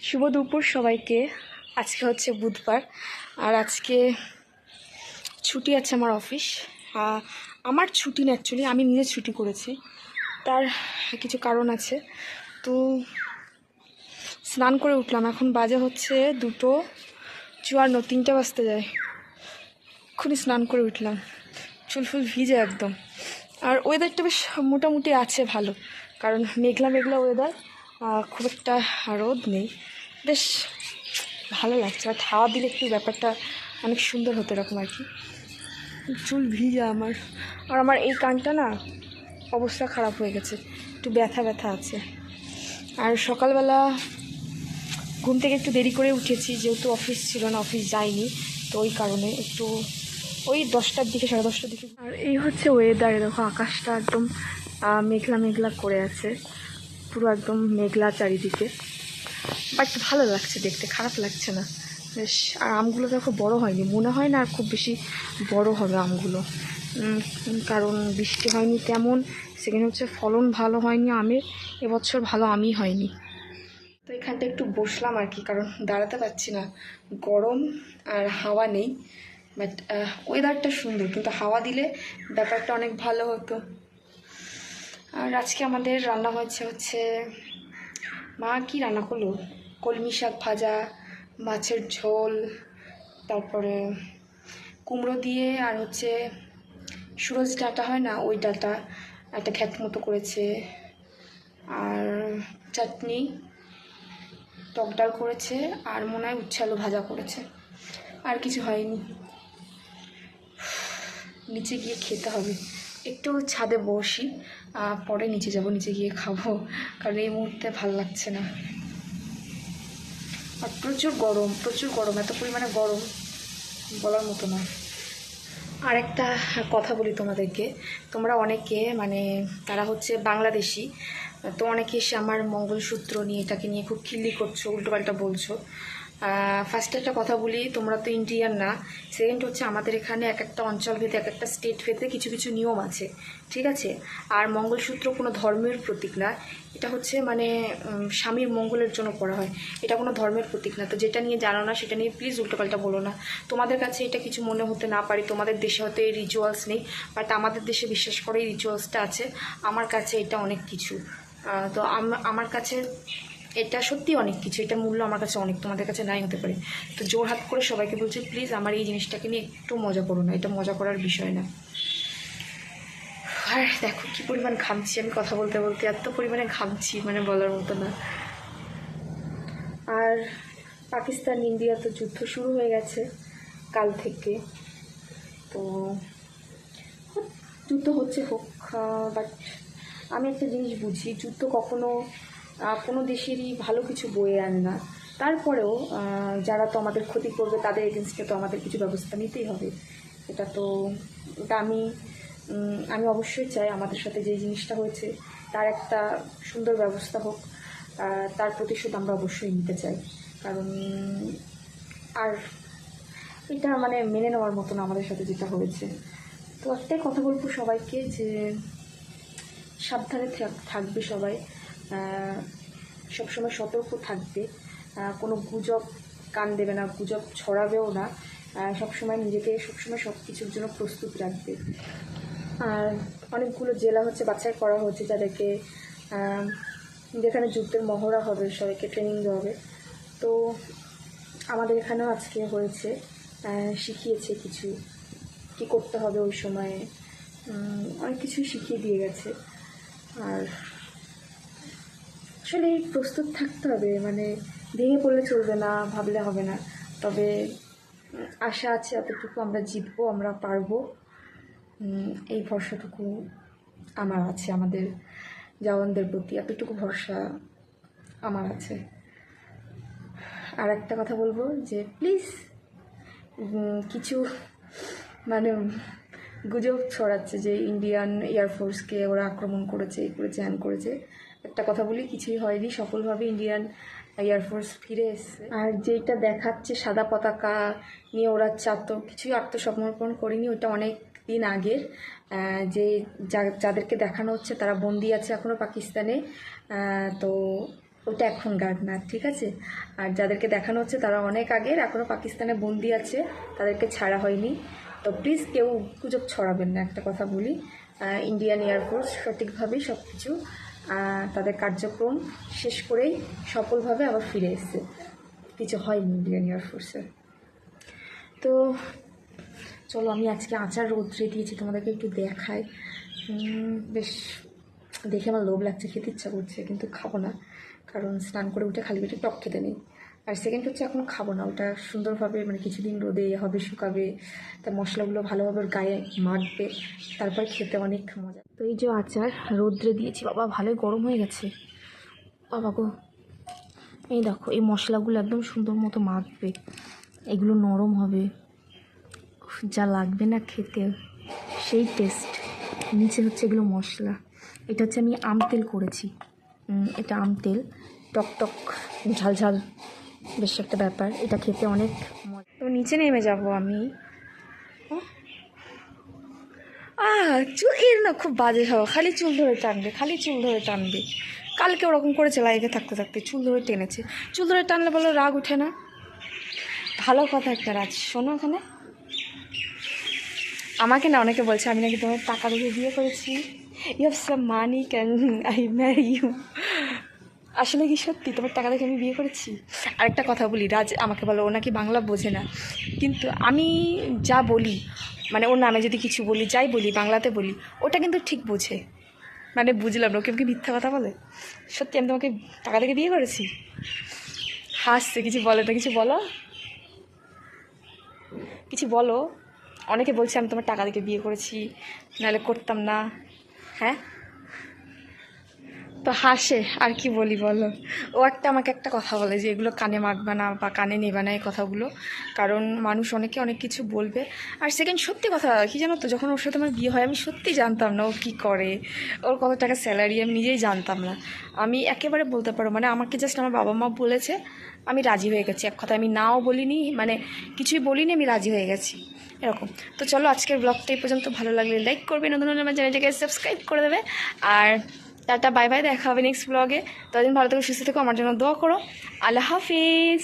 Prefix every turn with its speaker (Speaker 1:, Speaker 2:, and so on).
Speaker 1: শুভ দুপুর সবাইকে। আজকে হচ্ছে বুধবার। আর আজকে ছুটি আছে আমার অফিস। আমার ছুটি না অ্যাকচুয়ালি আমি নিজে ছুটি করেছি। তার কিছু কারণ আছে। তো স্নান করে উঠলাম। এখন বাজে হচ্ছে দুটো। চুয়ান্ন, তিনটে বাজতে যায়। এক্ষুনি স্নান করে উঠলাম। চুল ফুল ভিজে একদম। আর ওয়েদারটা বেশ মোটামুটি আছে ভালো। কারণ মেঘলা মেঘলা ওয়েদার খুব একটা রোদ নেই। বেশ ভালো লাগছে। বাট হাওয়া দিলে একটু ব্যাপারটা অনেক সুন্দর হতো এরকম আর কি। চুল ভিজা আমার। আর আমার এই কানটা না অবস্থা খারাপ হয়ে গেছে। একটু ব্যথা ব্যথা আছে। আর সকালবেলা ঘুম থেকে একটু দেরি করে উঠেছি, যেহেতু অফিস ছিল না অফিস যাইনি, তো ওই কারণে একটু ওই দশটার দিকে, সাড়ে দশটার দিকে আর এই হচ্ছে ওয়েদার দেখো আকাশটা একদম মেঘলা মেঘলা করে আছে, পুরো একদম মেঘলা চারিদিকে। বাট ভালো লাগছে দেখতে, খারাপ লাগছে না। বেশ, আর আমগুলো দেখো বড় হয়নি, মনে হয় না আর খুব বেশি বড় হবে আমগুলো। কারণ বৃষ্টি হয়নি তেমন, সেখানে হচ্ছে ফলন ভালো হয়নি আমের, এবছর ভালো আমই হয়নি। তো এখানটা একটু বসলাম আর কি, কারণ দাঁড়াতে পারছি না। গরম আর হাওয়া নেই বাট ওয়েদারটা সুন্দর, কিন্তু হাওয়া দিলে ব্যাপারটা অনেক ভালো হতো। আর আজকে আমাদের রান্না হয়েছে হচ্ছে, মা কি রান্না করল? কলমি শাক ভাজা, মাছের ঝোল, তারপরে কুমড়ো দিয়ে আর হচ্ছে সুরজ ডাটা হয় না, ওই ডাটা, একটা খ্যাত মতো করেছে। আর চাটনি টক ডাল করেছে আর মনে হয় উচ্ছে আলু ভাজা করেছে। আর কিছু হয়নি। নিচে গিয়ে খেতে হবে। একটু ছাদে বসি পরে নিচে যাব, নিচে গিয়ে খাব, কারণ এই মুহূর্তে ভালো লাগছে না। আর প্রচুর গরম প্রচুর গরম, এত পরিমাণে গরম বলার মতো না। আর একটা কথা বলি তোমাদেরকে। তোমরা অনেকে মানে তারা হচ্ছে বাংলাদেশি, তো অনেকে এসে আমার মঙ্গলসূত্র নিয়ে এটাকে নিয়ে খুব খিল্লি করছ, উল্টোপাল্টা বলছো। ফার্স্টে একটা কথা বলি, তোমরা তো ইন্ডিয়ান না। সেকেন্ড হচ্ছে আমাদের এখানে এক একটা অঞ্চল ভেদে, এক একটা স্টেট ভেদে কিছু কিছু নিয়ম আছে। ঠিক আছে? আর মঙ্গলসূত্র কোনো ধর্মের প্রতীক না। এটা হচ্ছে মানে স্বামীর মঙ্গলের জন্য পড়া হয়। এটা কোনো ধর্মের প্রতীক না। তো যেটা নিয়ে জানো না, সেটা নিয়ে প্লিজ উল্টোপাল্টা বলো না। তোমাদের কাছে এটা কিছু মনে হতে না পারে। তোমাদের দেশে হয়তো এই রিচুয়ালস নেই। বাট আমাদের দেশে বিশ্বাস করে, এই রিচুয়ালসটা আছে। আমার কাছে এটা অনেক কিছু। তো আমার কাছে এটা সত্যি অনেক কিছু, এটা মূল্য আমার কাছে অনেক, তোমাদের কাছে নাই হতে পারে। তো জোর হাত করে সবাইকে বলছি প্লিজ আমার এই জিনিসটাকে নিয়ে একটু মজা করো না, এটা মজা করার বিষয় না। আর দেখো কি পরিমাণ ঘামছি আমি কথা বলতে বলতে, এত পরিমাণে ঘামছি মানে বলার মতো না। আর পাকিস্তান ইন্ডিয়া তো যুদ্ধ শুরু হয়ে গেছে কাল থেকে। তো যুদ্ধ হচ্ছে হোক বাট আমি একটা জিনিস বুঝি, যুদ্ধ কখনো কোনো দেশেরই ভালো কিছু বয়ে আনে না। তারপরেও যারা তো আমাদের ক্ষতি করবে, তাদের এগেনস্টে তো আমাদের কিছু ব্যবস্থা নিতেই হবে। এটা তো, এটা আমি আমি অবশ্যই চাই আমাদের সাথে যে জিনিসটা হয়েছে, তার একটা সুন্দর ব্যবস্থা হোক তার প্রতিশোধ আমরা অবশ্যই নিতে চাই। কারণ, আর এটা মানে মেনে নেওয়ার মতন আমাদের সাথে যেটা হয়েছে। তো একটাই কথা বলব সবাইকে যে, সাবধানে থাক- থাকবে সবাই। সবসময় সতর্ক থাকবে। কোনো গুজব কান দেবে না, গুজব ছড়াবেও না। সবসময় নিজেকে, সবসময় সব কিছুর জন্য প্রস্তুত রাখবে। আর অনেকগুলো জেলা হচ্ছে বাছাই করা হচ্ছে যাদেরকে যেখানে যুদ্ধের মহড়া হবে, সবাইকে ট্রেনিং দেওয়া হবে। তো আমাদের এখানেও আজকে হয়েছে শিখিয়েছে কিছু। কী করতে হবে ওই সময়ে? অনেক কিছুই শিখিয়ে দিয়ে গেছে। আর আসলে প্রস্তুত থাকতে হবে মানে ভেঙে পড়লে চলবে না, ভাবলে হবে না। তবে আশা আছে এতটুকু আমরা জিতবো, আমরা পারব। এই ভরসাটুকু আমার আছে, আমাদের জওয়ানদের প্রতি এতটুকু ভরসা আমার আছে। আর একটা কথা বলব যে প্লিজ কিছু মানে গুজব ছড়াচ্ছে যে ইন্ডিয়ান এয়ারফোর্সকে ওরা আক্রমণ করেছে, এই করেছে হ্যান করেছে। একটা কথা বলি, কিছুই হয়নি। সফলভাবে ইন্ডিয়ান এয়ারফোর্স ফিরে এসছে। আর যেটা দেখাচ্ছে সাদা পতাকা নিয়ে ওরা চাত কিছুই আত্মসমর্পণ করিনি, ওটা অনেক দিন আগের। যে যাদেরকে দেখানো হচ্ছে তারা বন্দি আছে এখনও পাকিস্তানে। তো ওটা এখনকার না ঠিক আছে? আর যাদেরকে দেখানো হচ্ছে তারা অনেক আগের এখনও পাকিস্তানে বন্দি আছে, তাদেরকে ছাড়া হয়নি। তো প্লিজ কেউ গুজব ছড়াবেন না, একটা কথা বলি। ইন্ডিয়ান এয়ারফোর্স সঠিকভাবেই সব কিছু তাদের কার্যক্রম শেষ করেই সফলভাবে আবার ফিরে এসছে। কিছু হয়নি ইন্ডিয়ান এয়ারফোর্সে তো চলো, আমি আজকে আচার রোদ্রে দিয়েছি, তোমাদেরকে একটু দেখাই। বেশ, দেখে আমার লোভ লাগছে, খেতে ইচ্ছা করছে, কিন্তু খাব না। কারণ স্নান করে উঠে খালি পেটে টক খেতে নেই। আর সেকেন্ড হচ্ছে এখন খাব না। ওটা সুন্দরভাবে মানে কিছুদিন রোদে হবে, শুকাবে। তার মশলাগুলো ভালোভাবে গায়ে মাখবে। তারপর খেতে অনেক মজা। তো এই যে আচার, রোদ্রে দিয়েছি। বাবা, ভালোই গরম হয়ে গেছে। বাবা গো। এই দেখো, এই মশলাগুলো একদম সুন্দর মতো মাখবে। এগুলো নরম হবে। যা লাগবে না খেতে। সেই টেস্ট নিচে হচ্ছে এগুলো মশলা। এটা হচ্ছে আমি আম তেল করেছি। এটা আম তেল। টক টক, ঝাল ঝাল। বেশ একটা ব্যাপার। এটা খেতে অনেক মজা। তো নিচে নেমে যাব আমি। আহ চুল এর না খুব বাজে হওয়া। খালি চুল ধরে টানবে, খালি চুল ধরে টানবে। কালকে ওরকম করেছে লাইভে থাকতে থাকতে। চুল ধরে টেনেছে। চুল ধরে টানলে বলো রাগ উঠে না। ভালো কথা একটা রাজ। শোনো ওখানে আমাকে না অনেকে বলছে, আমি নাকি তোমার টাকা দিয়ে বিয়ে করেছি। You have some money can I marry you আসলে কি সত্যি? তোমার টাকা দেখে আমি বিয়ে করেছি? আরেকটা কথা বলি, রাজ আমাকে বলো, ও নাকি বাংলা বোঝে না। কিন্তু আমি যা বলি মানে ওর নামে যদি কিছু বলি, যাই বলি, বাংলাতে বলি, ওটা কিন্তু ঠিক বোঝে। মানে বুঝলাম না, ওকে কি মিথ্যা কথা বলে? সত্যি আমি তোমাকে টাকা থেকে বিয়ে করেছি? হাসছে, কিছু বলে না কিছু বলো? কিছু বলো? অনেকে বলছে, আমি তোমার টাকা থেকে বিয়ে করেছি, নাহলে করতাম না। হ্যাঁ? তো হাসে, আর কি বলি বলো? ও একটা আমাকে একটা কথা বলে যে এগুলো কানে মাখবে না বা কানে নেবে না এই কথাগুলো। কারণ মানুষ অনেকে অনেক কিছু বলবে। আর সেকেন্ড সত্যি কথা, কি জানো তো, যখন ওর সাথে আমার বিয়ে হয়, আমি সত্যি জানতাম না ও কী করে। ওর কত টাকা স্যালারি আমি নিজেই জানতাম না। আমি একেবারে বলতে পারো মানে আমাকে জাস্ট আমার বাবা মা বলেছে, আমি রাজি হয়ে গেছি। এক কথা আমি নাও বলিনি মানে কিছুই বলিনি, আমি রাজি হয়ে গেছি। এরকম। তো চলো আজকের ব্লগটা এই পর্যন্ত। ভালো লাগলে লাইক করবে, নতুন নতুন আমার চ্যানেলটাকে সাবস্ক্রাইব করে দেবে। আর টাটা, বাই বাই, দেখা হবে নেক্সট ব্লগে ততদিন ভালো থেকো, সুস্থ থেকো, আমার জন্য দোয়া করো। আল্লাহ হাফিজ।